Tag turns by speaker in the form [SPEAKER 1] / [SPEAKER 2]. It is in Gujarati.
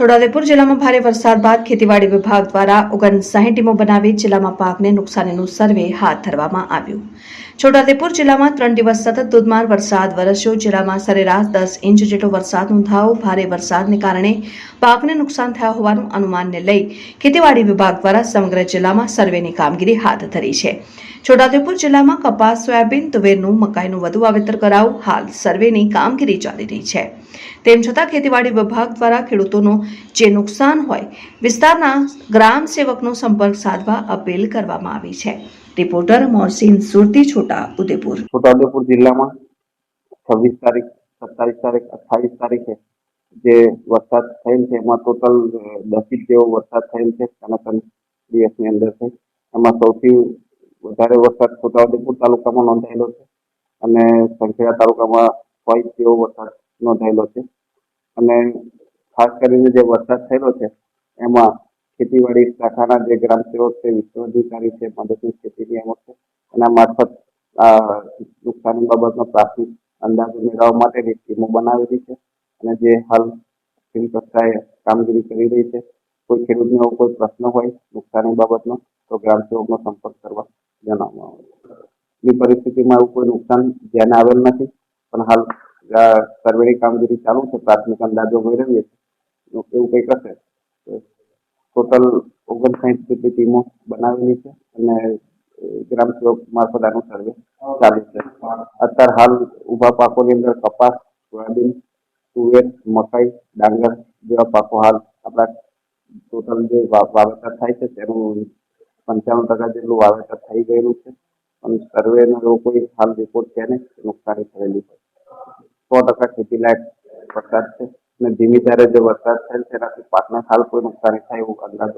[SPEAKER 1] છોટાઉદેપુર જિલ્લામાં ભારે વરસાદ બાદ ખેતીવાડી વિભાગ દ્વારા ઓગણસાઠ ટીમો બનાવી જિલ્લામાં પાકને નુકસાનીનું સર્વે હાથ ધરવામાં આવ્યું. છોટાઉદેપુર જિલ્લામાં ત્રણ દિવસ સતત ધોધમાર વરસાદ વરસ્યો. જિલ્લામાં સરેરાશ દસ ઇંચ જેટલો વરસાદ નોંધાયો. ભારે વરસાદને કારણે પાકને નુકસાન થયા હોવાનું અનુમાનને લઈ ખેતીવાડી વિભાગ દ્વારા સમગ્ર જિલ્લામાં સર્વેની કામગીરી હાથ ધરી છે. છોટાઉદેપુર જિલ્લામાં કપાસ, સોયાબીન, તુવેરનું મકાઈનું વધુ વાવેતર કરાવ હાલ સર્વેની કામગીરી ચાલી રહી છે. તેમ છતાં ખેતીવાડી વિભાગ દ્વારા ખેડૂતોનો જે નુકસાન હોય, વિસ્તારના ગ્રામ સેવકનો સંપર્ક સાધવા અપીલ કરવામાં આવી છે. રિપોર્ટર મોહસિન સુરતી, છોટા ઉદેપુર.
[SPEAKER 2] છોટાઉદેપુર જિલ્લામાં છવ્વીસ તારીખ, સત્તાવીસ તારીખ, અઠ્ઠાવીસ તારીખે જે વરસાદ થયેલ છે, એમાં ટોટલ દસ ઇંચ જેવો વરસાદ થયેલ છે ત્રણ દિવસની અંદર છે. એમાં સૌથી વધારે વરસાદ છોટાઉદેપુર તાલુકામાં નોંધાયેલો છે અને સંખેડા તાલુકામાં છ ઇંચ જેવો વરસાદ નોંધાયેલો છે. અને ખાસ કરીને જે વરસાદ થયેલો છે, એમાં ખેતીવાડી શાખાના જે ગ્રામ સેવક છે, વિશ્વ અધિકારી છે મદદની ખેતી નિયામક છે, એના મારફત નુકસાની બાબતનો પ્રાથમિક અંદાજો મેળવવા માટેની ટીમો બનાવેલી છે અને જે હાલ ટીમ કક્ષાએ કામગીરી કરી રહી છે. કોઈ ખેડૂતને એવો કોઈ પ્રશ્ન હોય નુકસાની બાબતનો, તો ગ્રામ સેવકનો સંપર્ક કરવા જણાવવામાં આવે એ પરિસ્થિતિમાં એવું કોઈ નુકસાન ધ્યાને આવેલ નથી, પણ હાલ સર્વેની કામગીરી ચાલુ છે, પ્રાથમિક અંદાજો મેળવીએ છીએ. એવું કંઈક હશે. ટોટલ ઓગણસાઠ જેટલી ટીમો બનાવેલી છે અને ગ્રામ સેવક મારફત આનું સર્વે ચાલુ છે. અત્યારે હાલ ઊભા પાકોની અંદર કપાસ, સોયાબીન, તુવેર, મકાઈ, ડાંગર જેવા પાકો હાલ આપણા ટોટલ જે વાવેતર થાય છે તેનું પંચાણું ટકા જેટલું વાવેતર થઈ ગયેલું છે. પણ સર્વેનો એવો કોઈ હાલ રિપોર્ટ છે ને નુકસાની થયેલી છે સો ટકા ખેતી લાયક વરસાદ છે. અને ધીમી ધારે જે વરસાદ થયેલ છે એનાથી પાકને હાલ કોઈ નુકસાની થાય એવું અંદાજ